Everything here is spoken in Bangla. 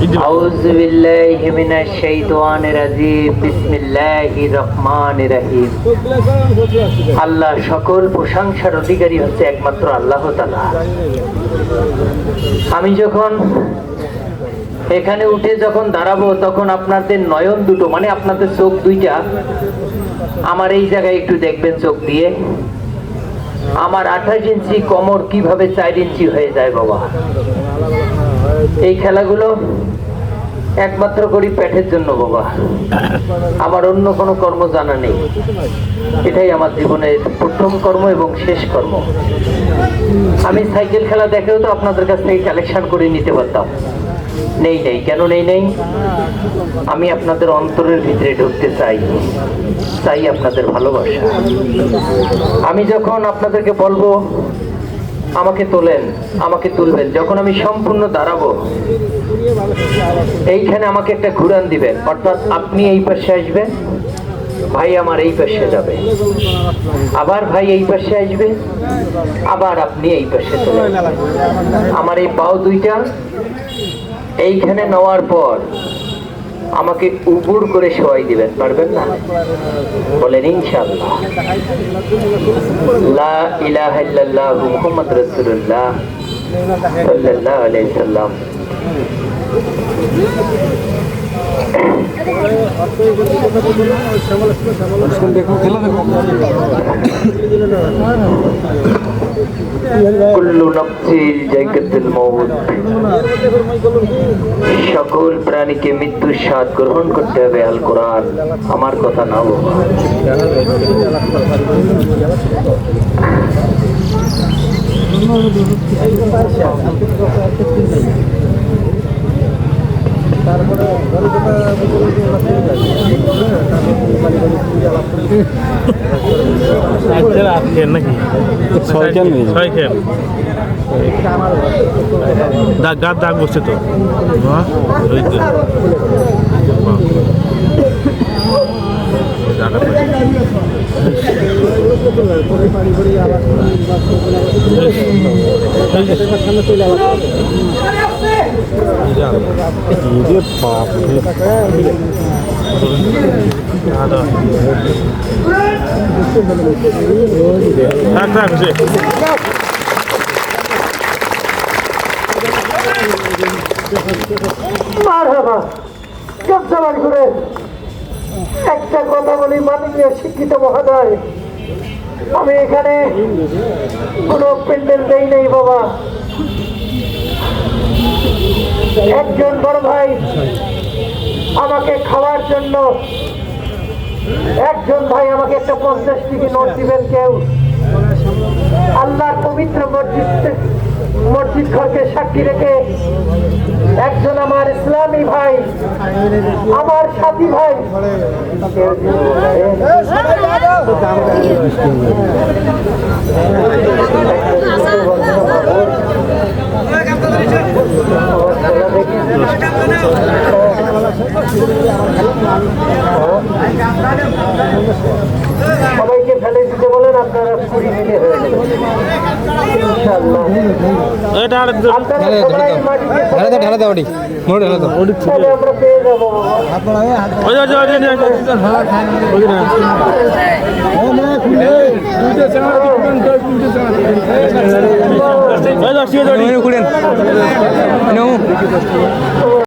أعوذ بالله من الشيطان الرجيم بسم الله الرحمن الرحيم আল্লাহ সকল প্রশংসার অধিকারী হচ্ছে একমাত্র আল্লাহ তাআলা আমি যখন এখানে উঠে যখন দাঁড়াবো তখন আপনাদের নয়ন দুটো মানে আপনাদের চোখ দুইটা আমার এই জায়গায় একটু দেখবেন চোখ দিয়ে আমার আঠাশ ইঞ্চি কোমর কিভাবে চার ইঞ্চি হয়ে যায় বাবা এই খেলাগুলো একমাত্র করি পেটের জন্য, বাবা। আমার অন্য কোনো কর্ম জানা নেই। এটাই আমার জীবনের প্রথম কর্ম এবং শেষ কর্ম। আমি সাইকেল খেলা দেখেও তো আপনাদের কাছ থেকে কালেকশন করে নিতে পারতাম। নেই নেই। কেন নেই নেই? আমি আপনাদের অন্তরের ভিতরে ঢুকতে চাই। চাই আপনাদের ভালোবাসা। আমি যখন আপনাদেরকে বলব আমাকে তোলেন, আমাকে তুলবেন। যখন আমি সম্পূর্ণ দাঁড়াবো, এইখানে আমাকে একটা ঘুরান দিবেন। অর্থাৎ আপনি এই পাশে আসবেন, ভাই আমার এই পাশে যাবে। আবার ভাই এই পাশে আসবে, আবার আপনি এই পাশে চলে আমার এই পাও দুইটা, এইখানে নেওয়ার পর আমাকে উবুর করে শোয়াই দিবেন পারবেন না? বলেন ইনশাআল্লাহ। লা ইলাহা ইল্লাল্লাহ মুহাম্মদ সকল প্রাণীকে মৃত্যুর স্বাদ গ্রহণ করতে হবে আল কোরআন। আমার কথা না বাবা দাগ গাছ দাগ বসছে তো হ্যাঁ। হ্যাঁ। বাপ। হ্যাঁ। একটা কথা বলি মাননীয় শিক্ষিত মহোদয়। আমি এখানে কোনো পেন্ডেল দেই নেই, বাবা। একজন বড় ভাই আমাকে খাওয়ার জন্য একজন ভাই আমাকে একটা পঞ্চাশ টিকি নোট দিবেন কেউ? আল্লাহর পবিত্র মসজিদ মসজিদ ঘরকে সাক্ষী রেখে একজন আমার ইসলামী ভাই, আমার সাথী ভাই। সবাইকে ফেলে দিতে বলেন আপনারা কুড়ি হয়ে যাব